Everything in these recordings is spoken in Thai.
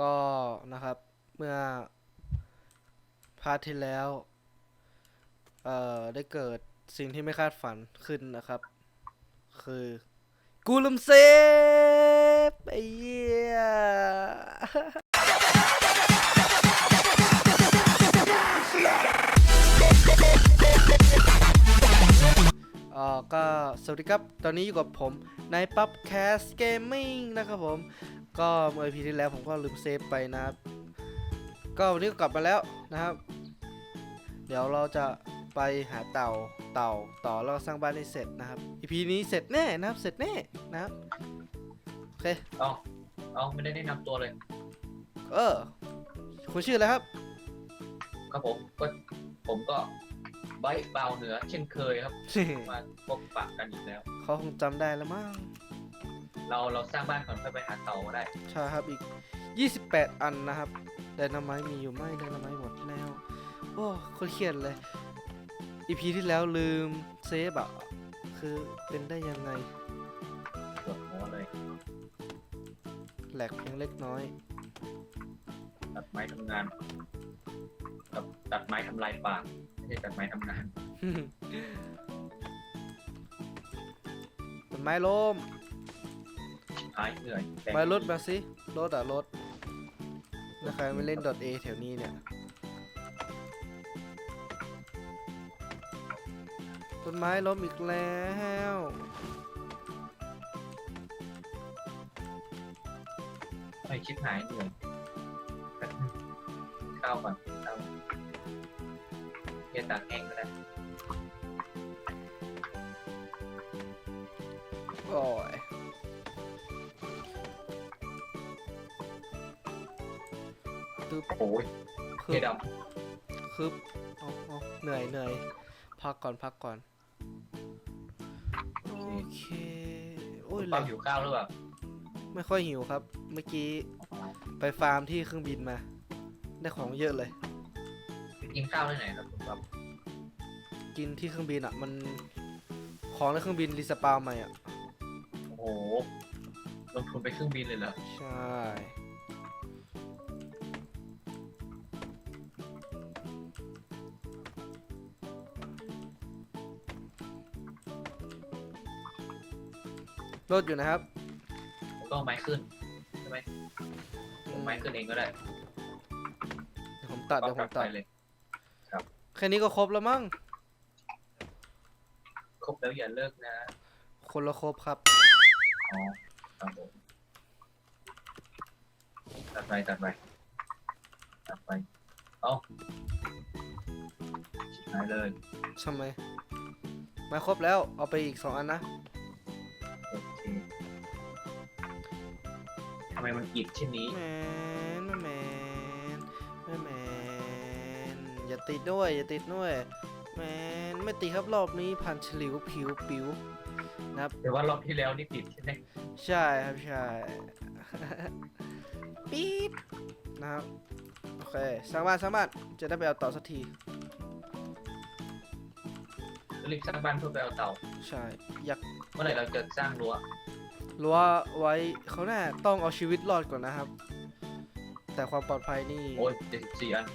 ก็นะครับเมื่อพาร์ทที่แล้วเอ่อได้เกิดสิ่งที่ไม่คาดฝันขึ้นนะครับ คือ กูลืมเซฟไอ้เหี้ยเอ่อก็สวัสดีครับ ตอนนี้อยู่กับผมในปั๊บแคสเกมมิ่งนะครับผม ก็เมื่อพีที่แล้วผมก็ลืมเซฟไปนะครับ ก็วันนี้ก็กลับมาแล้วนะครับ เดี๋ยวเราจะไปหาเต่าเต่าต่อแล้วก็สร้างบ้านให้เสร็จนะครับ EP นี้เสร็จแน่นะครับเสร็จแน่นะครับโอเคเอาเอาไม่ได้แนะนำตัวเลยเออคุณชื่ออะไรครับครับผมก็ผมก็ไบค์เบาเหนือเช่นเคยครับ มาพบปะกันอีกแล้วเขาคงจำได้แล้วมั้ง เราเราสร้างบ้านก่อนค่อยไปหาเต่าก็ได้ใช่ครับอีก 28 อันนะครับไดนาไมต์มีอยู่ไหมไดนาไมต์หมดแล้วโอ้โคนเครียดเลย EP ที่แล้วลืมเซฟอะคือเป็นได้ยังไงปวดหัวเลยแหลกเพียงเล็กน้อย ตัดไม้ทำงานกับตัดไม้ทำลายป่าไม่ใช่ตัดไม้ทำงานต้นไม้ล้ม หายเหนื่อยแบกมารถมาสิรถอะรถแล้วใครไม่เล่น .a แถวนี้เนี่ยต้นไม้ล้มอีกแล้วไอ้ชิบหายเหนื่อยแป๊บนึงข้าวก่อนข้าวเย็นตากแห้งก็ได้โอ้ย ตึ๊บโอ้ยคืเฮียบดคืบเอาเอาเหนื่อยเหนื่อยพักก่อนพักก่อน โอเค โอ้ยำแหลปั๊มกหิวข้าวหรือเปล่าไม่ค่อยหิวครับ เมื่อกี้ไปฟาร์มที่เครื่องบินมา ได้ของเยอะเลย ไปกินข้าวที่ไหนครับคุณปั๊มกินที่เครื่องบินอะ มันของในเครื่องบินรีสปาวใหม่อะ โอ้โหลงทุนไปเครื่องบินเลยเหรอใช่ รถอยู่นะครับแล้วก็เอาไม้ขึ้นใช่ไหมผมไม้ขึ้นเองก็ได้เดี๋ยวผมตัดเดี๋ยวผมตัด ไปเลย แค่นี้ก็ครบแล้วมั้ง ครบแล้วอย่าเลิกนะคนละครบครับ อ๋อครับผมตัดไปตัดไปตัดไป เอาชิบหายเลย ทำไมมาครบแล้ว เอาไปอีกสองอันนะ ทำไมมันอิดเช่นนี้แมนแมนแมนแมนแมนอย่าติดด้วย อย่าติดด้วย แมนไม่ติดครับรอบนี้พันฉลิวผิวปิวนะครับ แต่ว่ารอบที่แล้วนี่ติดใช่ไหมใช่ครับใช่ ปี๊บนะครับ โอเคสร้างบ้านสร้างบ้านจะได้ไปเอาต่อสักที รีบสร้างบ้านเพื่อไปเอาเต่าใช่ อยาก เมื่อไหร่เราจะสร้างรั้ว รั้วไว้เขาแน่ต้องเอาชีวิตรอดก่อนนะครับ แต่ความปลอดภัยนี่โอ้ยเจ็ดสิบสี่อัน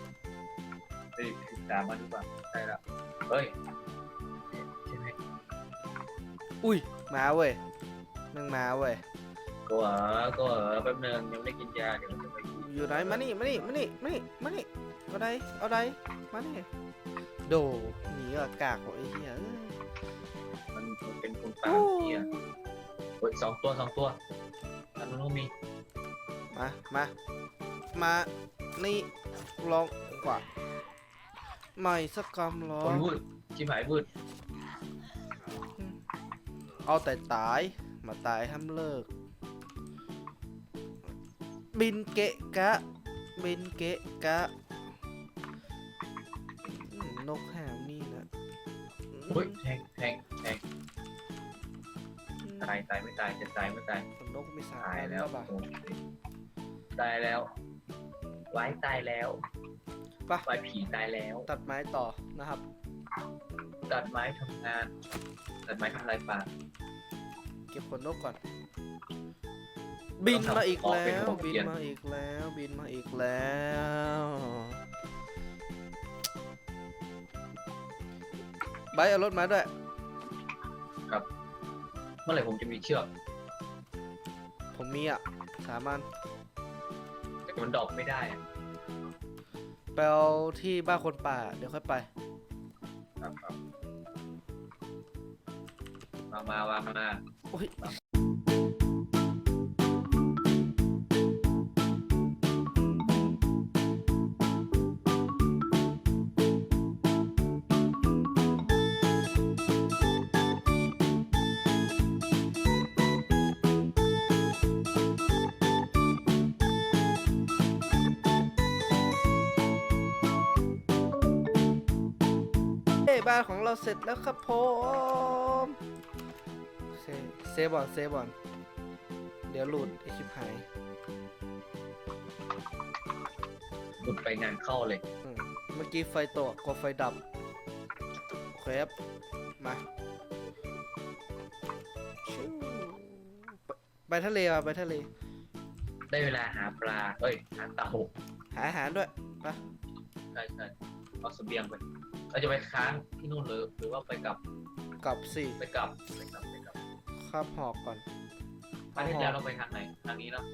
เจ็ดสิบสามอันหรือเปล่าใช่ละเฮ้ยใช่ไหมอุ้ยมาเว้ยแมึงมาเว้ยก็เหรอก็เหรอแป๊บนึงยังไม่ได้กินยาเดี๋ยวจะไปกินอยู่ไหนมานี่มานี่มานี่มานี่มานี่เอาใดเอาใดมานี่โดหนีอากากของไอ้เหี้ยเอ้ยมันมันเป็นคนตามเที่ย โอ้ยสองตัวสองตัวอันนู้นมีมา มา มา นี่ลองกว่าไม่สักกำหรอคนวืดชิบหายวืดเอาแต่ตาย มาตายห้ามเลิก บินเกะกะ บินเกะกะอืมนกแหวนี่นะโอ้ยแทงแทงแทง ตายตายไม่ตายจะตายไม่ตายคนนกมีสาตายยแล้วป่ะโอเคตายแล้วไว้ตายแล้วปะไว้ผีตายแล้ว ตัดไม้ต่อนะครับ ตัดไม้ทำงาน ตัดไม้ทำลายป่าเก็บขนนกก่อน บินมาอีกออกแล้เป็นวของบินเทียนมาอีกแล้ว บินมาอีกแล้วไบร์ทเอารถมาด้วย เมื่อไหร่ผมจะมีเชือกผมมีอะสามอันแต่มันดรอกไม่ได้อะไปเอาที่บ้านคนป่า เดี๋ยวค่อยไป ครับครับมามาวางมาโอ้ยเอ้ บ้านของเราเสร็จแล้วครับผมเซเซฟบอนเซฟบอนเดี๋ยวหลุดไอชิบหายหลุดไปงานเข้าเลยอืมเมื่อกี้ไฟตกกลัวไฟดับโอเคครับมาชิวไปไปทะเลอะไปทะเล ได้เวลาหาปลา เอ้ย หาเต่าหาอาหารด้วยไปใช่ใช่เอาเสบียงไป เราจะไปค้างที่นู่นหรือหรือว่าไปกลับกลับสี่ไปกลับไปกลับไปกลับข้ามหอกก่อนครั้งที่แล้วเราไปทางไหนทางนี้เนาะ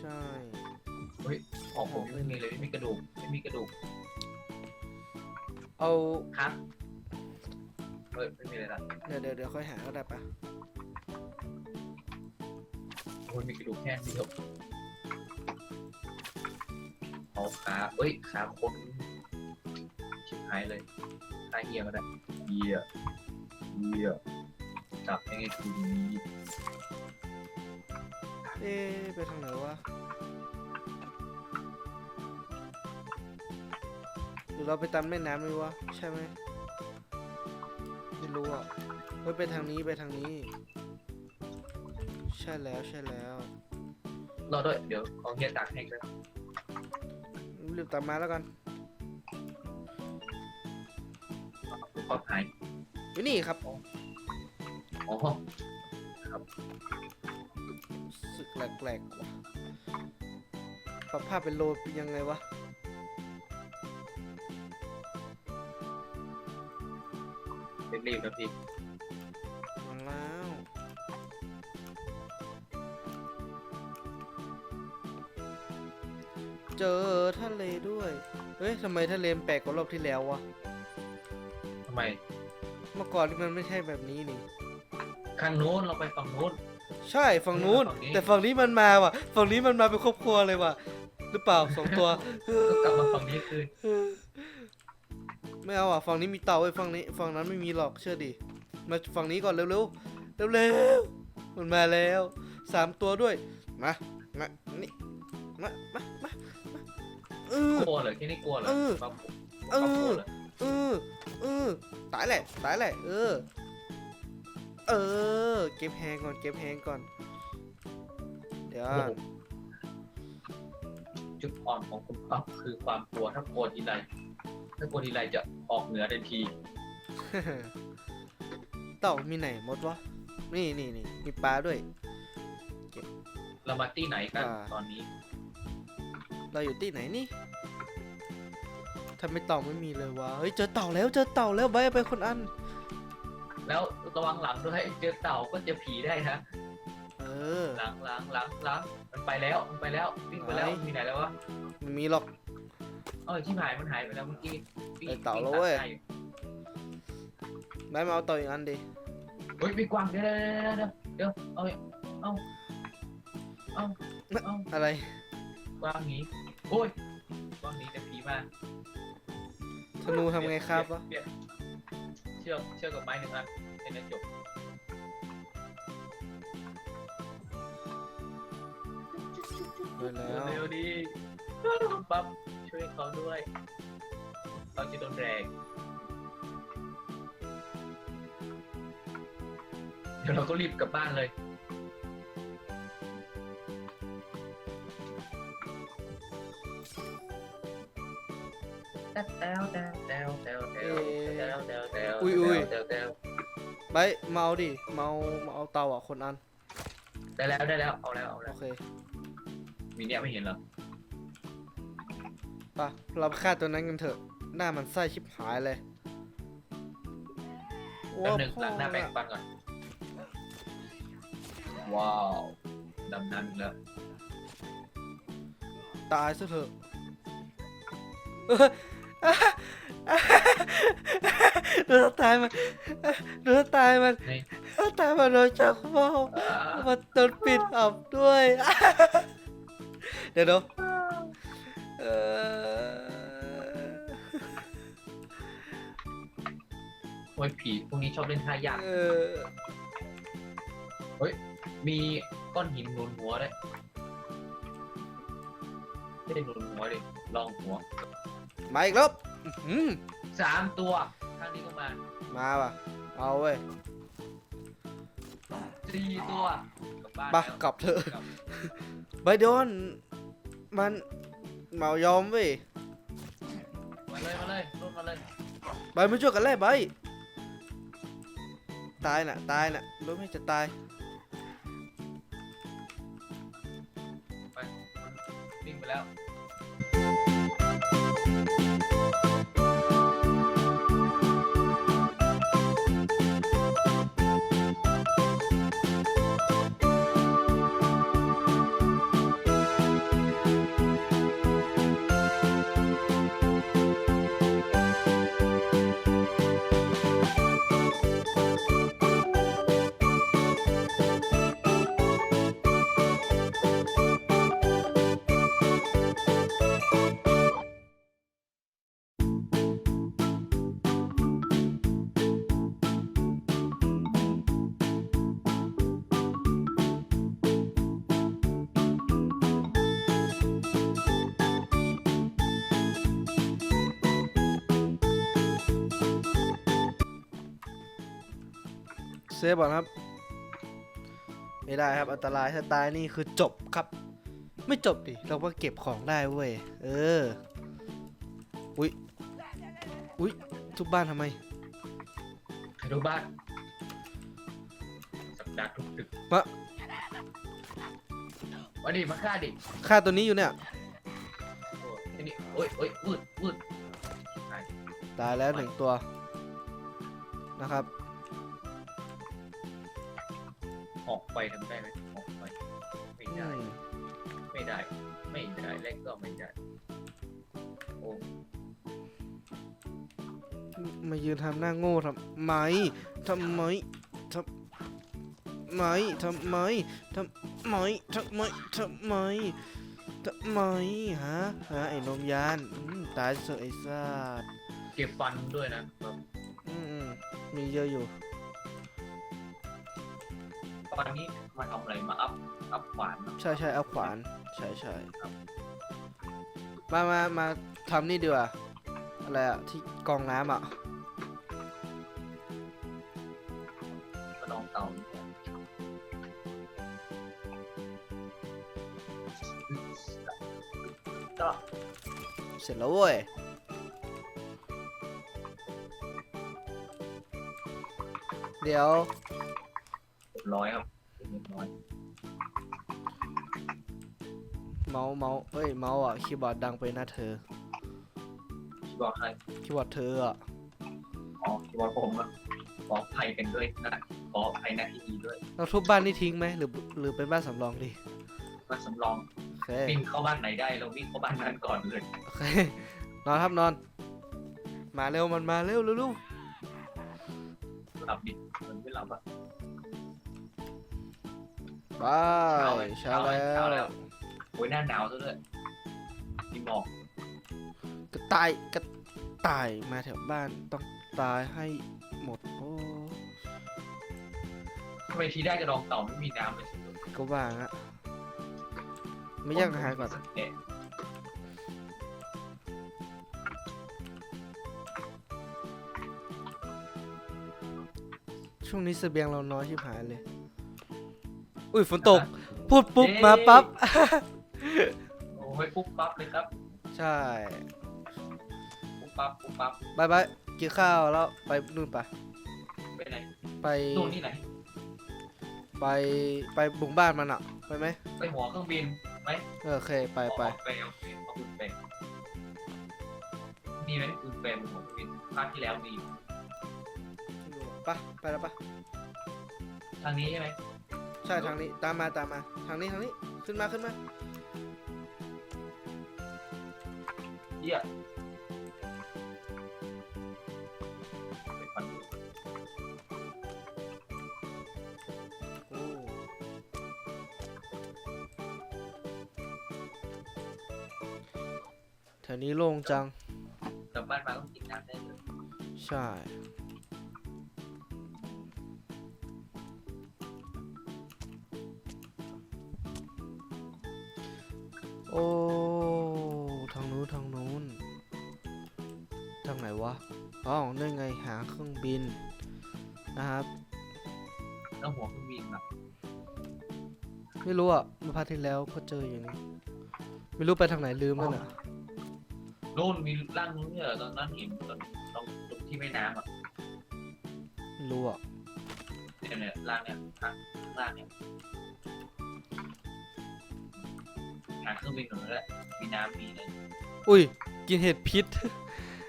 ใช่เฮ้ยของผมยังไม่มีเลยไม่มีกระดูกไม่มีกระดูกเอาค้างเฮ้ยไม่มีเลยละเดี๋ยวเดี๋ยวเดี๋ยวค่อยหาก็ได้ปะโอ้ยมีกระดูกแค่นี้เดียวเอาขาเอ้ยขาคนชิบ หายเลยขาเหี้ยก็ได้เหี้ยเหี้ยจับยังไงคือนี้เอ๊ะไปทางไหนวะหรือเราไปตามแม่น้ำดีวะ ใช่ไหมไม่รู้อะเฮ้ยไปทางนี้ไปทางนี้ ใช่แล้วใช่แล้วรอด้วยเดี๋ยวเอาเฮียตักให้ด้วยรีบตามมาแล้วกัน อหายอยู่นี่ครับอ๋อสึกแปลกๆว่ะปรับภาพเป็นโลเป็นยังไงวะรีบๆนะพี่มาแล้วเจอทะเลด้วย เฮ้ยทำไมทะเลมันแปลกกว่ารอบที่แล้ววะทำไม เมื่อก่อนนี่มันไม่ใช่แบบนี้นี่ ข้างโน้นเราไปฝั่งโน้น ใช่ฝั่งนู้น ฝั่งนี้ แต่ฝั่งนี้มันมาว่ะ ฝั่งนี้มันมาเป็นครอบครัวเลยว่ะ หรือเปล่าสองตัว ก็กลับมาฝั่งนี้คืนไม่เอาอะฝั่งนี้มีเต่าไอ้ยฝั่งนี้ฝั่งนั้นไม่มีหรอกเชื่อดิมาฝั่งนี้ก่อนเร็วๆเร็วๆมันมาแล้วสามตัวด้วยมามานี่มามามามาเออ กลัวเหรอที่นี่กลัวเหรอเออความเอความกลัอวเหรอ เออเออตายแหละตายแหละเออ เออ เก็บแฮงก่อน เก็บแฮงก่อน เดี๋ยวโอ้โหจุดอ่อนของคุณปั๊บคือความกลัวถ้ากลัวทีไรถ้ากลัวทีไรจะออกเหนือทันที เต่ามีไหนหมดวะ นี่นี่นี่มีปลาด้วย เรามาที่ไหนกันอ่า ตอนนี้ เราอยู่ที่ไหนนี่ ทำไมเต่าไม่มีเลยวะ เฮ้ยเจอเต่าแล้วเจอเต่าแล้วใบไปคนอัน แล้วระวังหลังด้วยเจอเต่าก็เจอผีได้นะเออ หลังหลังหลังหลังมันไปแล้วมันไปแล้ววิ่งไปแล้วไหนมันมีไหนแล้ววะไม่มีหรอก เออที่หายมันหายไปแล้วเมื่อกี้วิ่งไอ้เต่าวิ่งแล้วเว้ยตัดหน้าอใบมาเอาเต่าอีกอันดิ เฮ้ยมีกวางเดี๋ยวเดี๋ยวเดี๋ยวเดี๋ยวเอาเอาเอาเอาอะไร กวางหนีโอ้ยกวางหนีแต่ผีมา ธนูทำไงครับวะ เปลี่ยนเชือกเชือกกับไม้หนึ่งอันเป็นจบไปแล้ว เร็วๆดีปั๊บช่วยเขาด้วยเขาจะโดนแรงเดี๋ยวเราก็รีบกลับบ้านเลย อุ้ยอุ้ยแต้วแต้วใบมาเอาดิมาเอามาเอาเต่าอะคนอันแต้ได้แล้วได้แล้วเอาแล้วเอาแล้โอวเคมีเนี่ยไม่เห็นเหรอปะเราไปฆ่าตัวนั้นกันเถอะ หน้ามันไส้ชิบหายเลยแป๊บหนึงพ่อหลังหน้าแปรงน่ะฟันก่อนว้าวดำน้ำอีกแล้วตายซะเถอะ ดูสไตล์มันดูสไตล์มันนี่ดูสไตล์มันโดนจับเมาอ่ามันโดนปิดอับด้วย เดี๋ยวเดี๋ยวเออโอ้ยผีพวกนี้ชอบเล่นท่ายากเออมีก้อนหินหนุนหัวด้วยไม่ได้หนุนหัวดิลองหัว มาอีกแล้ว อื้อหือสามตัวข้างนี้ก็มามาว่ะ เอาเว้ย สี่ตัวกลับบ้านปะแล้วกลับเถอะ กลับใบโดน มันเมายอมเว้ยมาเลยมาเลยรุ่นมาเลยใบไม่ช่วยกันเลยใบตายน่ะ ตายน่ะรถไม่จะตาย ซฟก่อนครับ ไม่ได้ครับอันตรายถ้าตายนี่คือจบครับ ไม่จบดิเราก็เก็บของได้เว้ยเอออุ๊ยอุ๊ยทุบบ้านทำไมใครรู้บ้านสัปดาห์ทุกตึกมะมาดิมาฆ่าดิฆ่าตัวนี้อยู่เนี่ยโอ้ยไอ้นี่โอ้ยโอ้ยวืดวืดตายแล้วหนึ่งตัวนะครับ ไปทำได้ไหมออกไปไม่ได้อืมไม่ได้ ไม่ได้เล็กก็ไม่ได้ โอ้มายืนทำหน้าโง่ทำไมทำไมทำไมทำไมทำไมทำไมทำไมทำไมฮะฮะไอ้นมยานอืมตายเถอะไอ้สัสเก็บฟันด้วยนะแบบอืมอืมมีเยอะอยู่ ฟันนี้มาทำอะไรมาอัพอัพขวานเนอะใช่ใช่เอาขวาน ใช่ใช่มามามาทำนี่ดีกว่าอะไรอะที่กรองน้ำอะกระดองเต่าเนี่ยก็เสร็จแล้วเว้ยเดี๋ยวเรียบร้อยครับเรียบร้อยเมาส์เมาส์เอ้ยเมาส์อะคีย์บอร์ดดังไปนะเธอคีย์บอร์ดใครคีย์บอร์ดเธออะอ๋อคีย์บอร์ดผมอะขออภัยกันด้วยนะขออภัยนะที่ดีด้วยเราทุบบ้านนี่ทิ้งไหมหรือหรือเป็นบ้านสำรองดีมาสำรองโอเควิ่งเข้าบ้านไหนได้เราวิ่งเข้าบ้านนั้นก่อนเลยโอเคนอนครับนอน มาเร็วมันมาเร็วเร็วเร็วหลับดิมันไม่หลับอะ บายเช้าเช้าแล้วเช้าแล้แล้ววโอ้ยหน้าหนาวซะด้วยมีหมอกกระต่ายกระต่ายมาแถวบ้านต้องตายให้หมดโอ้ทำไมทีได้กระดองเต่าไม่มีน้ำเลยก็ว่างอะไม่ย่างอาหารก่อนเอ๊ะช่วงนี้เสบียงเราน้อยชิบหายเลย อุ้ยฝนตก พูดปุ๊บมาปั๊บ โอ้ยปุ๊บปั๊บเลยครับ ใช่ปุ๊บปั๊บปุ๊บปั๊บบายบายกินข้าวแล้วไปนู่นปะไปไหนไปนู่นนี่ไหน ไปไปไปบุกบ้านมันอะไปไหมไปหัวเครื่องบินไหมเออโอเคไปไปไปโอเคเอาปืนเป็นมีไหมปืนเป็นหัวเครื่องบินภาคที่แล้วมีอยู่ไปไปแล้วปะทางนี้ใช่ไหม ใช่ทางนี้ตามมาตามมา ทางนี้ทางนี้ขึ้นมาขึ้นมาเยี่ยไปฟันดูโอ้แถวนี้โล่งจังกลับบ้านมาต้องกินน้ำได้เลยใช่ ไม่รู้อะเมื่อพาร์ทที่แล้วก็เจออย่างนี้ไม่รู้ไปทางไหนลืมแล้วน่ะนู่นมีร่างนู้นเนี่ยเหรอตอนนั้นเห็นตอนตรงตรงที่แม่น้ำอะไม่รู้อะเนี่ยเนี่ยร่างเนี่ยทางร่างเนี่ยหาเครื่องบินหน่อยแล้วมีน้ำมีอะไรอุ้ย กินเห็ดพิษ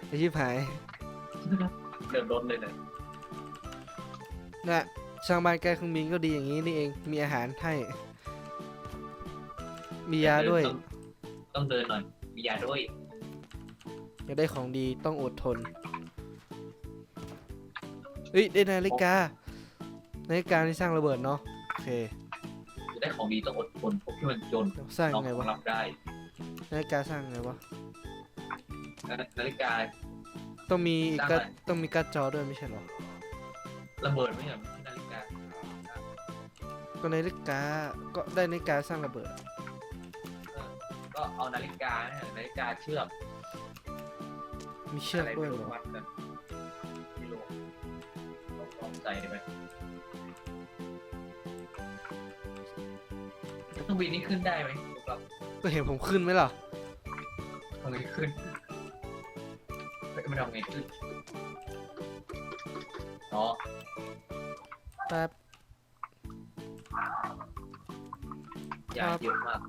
ไอชิบหายเดินรถเลยเนี่ยนะช่างบ้านใกล้เครื่องบินก็ดีอย่างนี้นี่เองมีอาหารให้ มียาด้วย ต้องต้องเดินหน่อย มียาด้วย อยากได้ของดีต้องอดทน เฮ้ยได้นาฬิกา นาฬิกาที่สร้างระเบิดเนาะโอเคจะได้ของดีต้องอดทนพวกที่มันจนสร้างน้อยังงไงวะรับได้ นาฬิกาสร้างไงวะนาฬิกา ต้องมีสร้างการ์ดอะไรต้องมีการ์ดจอด้วยไม่ใช่เหรอระเบิดไม่ใช่เหรอนาฬิกา ก็นาฬิกาก็ได้นาฬิกาสร้างระเบิดเออก็เอา นาฬิกาเนี่ยนาฬิกาเชือกมีเชือกอะไรด้วยไม่เหรรู้อวัดกันกิโลต้องลองใจไปเครื่องบินนี่ขึ้นได้ไหมครับก็เห็นผมขึ้นไหมล่ะเครื่องบินขึ้นเฮ้ยมันทำไงขึ้นอ๋อแป๊บยาครับเยอะมาก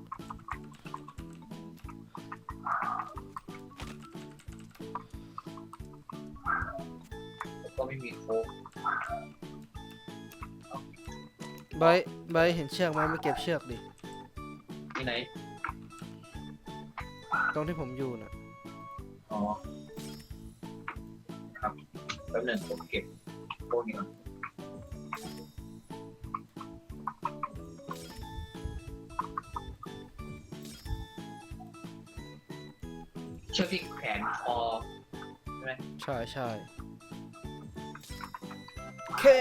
ไม่มีโค้กไบร์ทไบร์ทเห็นเชือกไหมไม่เก็บเชือกดิ ที่ไหน ตรงที่ผมอยู่น่ะ อ๋อ ครับแป๊บหนึงผมเก็บพวกนี้ก่อนเชือกที่แขนคอใช่ใช่โอ เค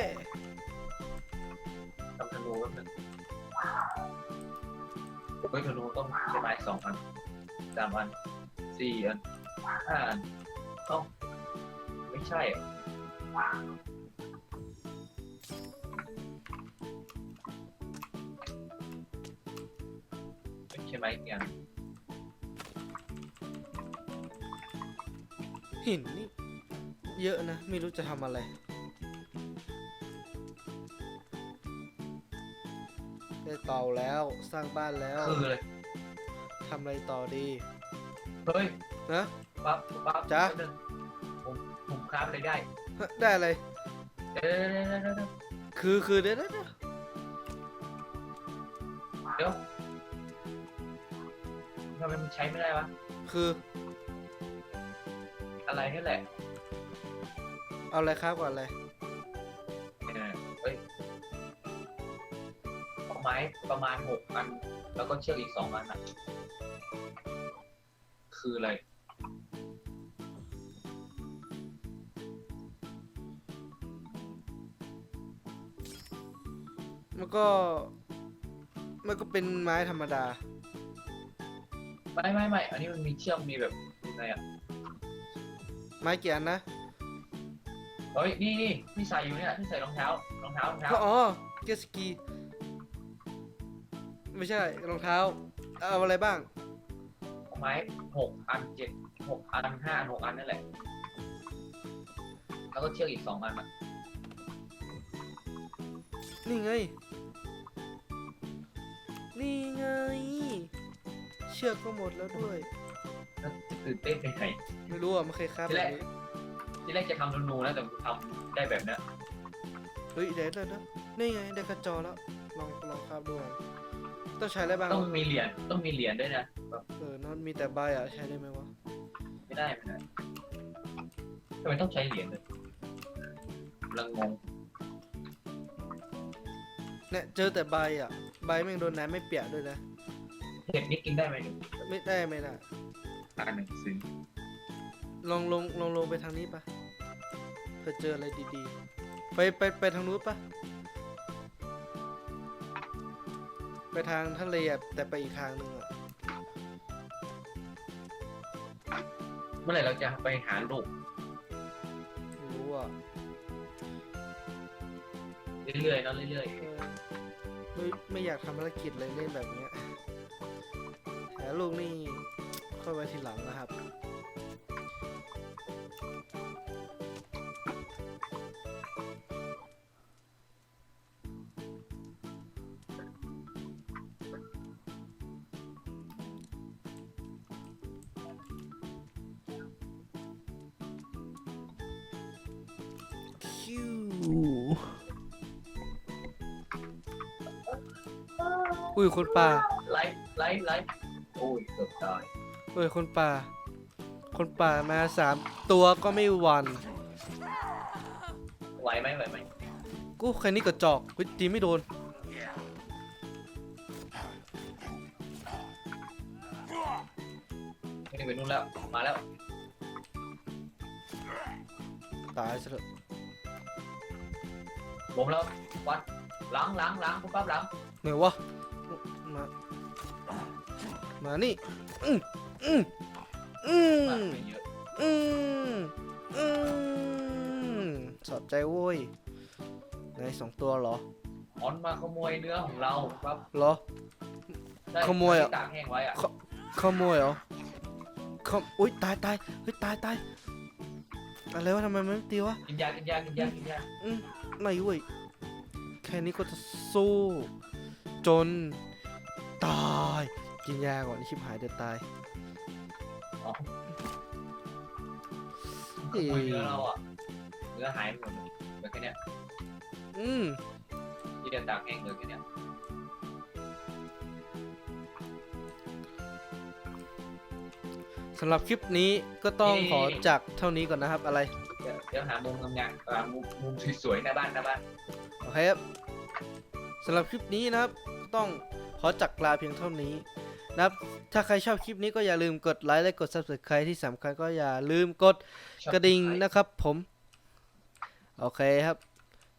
ทำธนูแป๊บหนึงเฮ้ยธนูต้องใช้ไม้สองอันสามอันสี่อันห้าอันต้องไม่ใช่อะใช่ไม้อีกอันหินนี่เยอะนะ ไม่รู้จะทำอะไร ได้เตาแล้วสร้างบ้านแล้วคือเลยทำอะไรต่อดีเฮ้ยนะ ปั๊บปั๊บจ๊ะ แป๊บนึงผมผมคราฟอะไรได้ฮะได้อะไรเดี๋ยวเดี๋ยวเดี๋ยวเดี๋ยวเดี๋ยวคือคือเดี๋ยวเดี๋ยวเดี๋ยวเดี๋ยวทำไมมันใช้ไม่ได้วะคืออะไรนี่แหละเอาอะไรครับก่อนอะไประมาณหกอัน แล้วก็เชือกอีกสองอันอะคืออะไร มันก็ มันก็เป็นไม้ธรรมดา ไม่ไม่ไม่อันนี้มันมีเชือกมีแบบอะไรอะ ไม้กี่อันนะเฮ้ย นี่นี่ที่ใส่อยู่เนี่ยที่ใส่รองเท้ารองเท้ารองเท้าก็อ๋อเกยร์สกี ไม่ใช่รองเท้า เอาอะไรบ้างเอาไม้หกอันเจ็ดหกอันห้าอันหกอันนั่นแหละ แล้วก็เชือกอีกสองอันอะนี่ไง นี่ไง เชือกก็หมดแล้วด้วย แล้วจะตื่นเต้นไปไหน ไม่รู้อะมันเคยคาบที่แบแรบกนี้ที่แรกจะทำนูๆนะแต่ทำได้แบบเนี้ยเฮ้ยเดี๋ยวเดี๋ยวเดี๋ยวนี่ไงได้กระจอแล้ว ลองลองคาบดูก่อน ต้องใช้อะไรบ้างต้องวะมีเหรียญต้องมีเหรียญด้วยนะแบบเออนั่นมีแต่ใบอะใช้ได้ไหมวะไม่ได้ไม่ได้ทำไมต้องใช้เหรียญเลยกำลังงงเนี่ยเจอแต่ใบอะ ใบแม่งโดนน้ำไม่เปียกด้วยนะเห็ดนี่กินได้ไหมหนูไม่ได้ไม่ได้อ่านหนังสือลองลงลองลงไปทางนี้ปะเพื่อเจออะไรดีๆ ไปไปไปทางนู้นปะ ไปทางทะเลอะแต่ไปอีกทางหนึ่งอะเมื่อไหร่เราจะไปหาลูกไม่รู้อะเรื่อยๆเนาะเรื่อยเออไม่ไม่อยากทำภารกิจเลยเล่นแบบเนี้ยหาลูกนี่ค่อยไว้ทีหลังนะครับ คิวอุ้ยคนป่าๆไลฟ์ไลฟ์ไลฟ์โอ้ยเกือบตายเอ้ยคนป่า คนป่ามาสามตัวก็ไม่หวัน ไหวไหมไหวไหมกูแค่นี้ก็จอกเฮ้ยตีไม่โดน ไม่ได้ไปนู่นแล้ว มาแล้ว ตายซะเถอะ ผมแล้ววัดล้างล้างล้างปุ๊บปั๊บล้างเหนื่อยวะ มา มานี่อืมอืมอืมามไปเยอะอืมอืมสอบใจโว้ยไหนสองตัวเหรอออนมาขโมยเนื้อของเราปั๊บเหรอ ได้ขโมยเหรอที่ตากแห้งไว้อะขโมยเหรอขโมอุ้ยตายตายเฮ้ยตายตายอะไรวะทำไมมันไม่ตีวะกินยากินยากินยากินยาอืม ไม่เว้ย แค่นี้ก็จะสู้ จน ตาย กินยาก่อนชิบหายเดี๋ยวตายอ๋อขเอ้ยโมยเนื้อเราอะเนื้อหายหมดเลยเหลือแค่เนี้ยอืมที่เดินตากแห้งเหลือแค่เนี้ยสำหรับคลิปนี้ก็ต้องขอจากเท่านี้ก่อนนะครับอะไรเดี๋ยวเดี๋ยวหามุมงามๆอ่ามุมมุมสวยๆหน้าบ้านหน้าบ้าน โอเคครับสำหรับคลิปนี้นะครับก็ต้องขอจักลาเพียงเท่านี้นะครับ ถ้าใครชอบคลิปนี้ก็อย่าลืมกดไลค์และกด subscribe ที่สำคัญก็อย่าลืมกดชอบกระดิ่งไหมนะครับผม โอเคครับ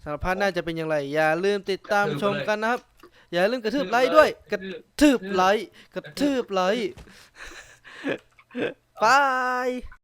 สำหรับพาร์ทหน้าจะเป็นอย่างไร อย่าลืมติดตามกระทืบชมเลยกันนะครับ อย่าลืมกระทืบกระทืบไลค์ด้วยเลยกระกระทืบทืบไลค์กระทืบไลค์บาย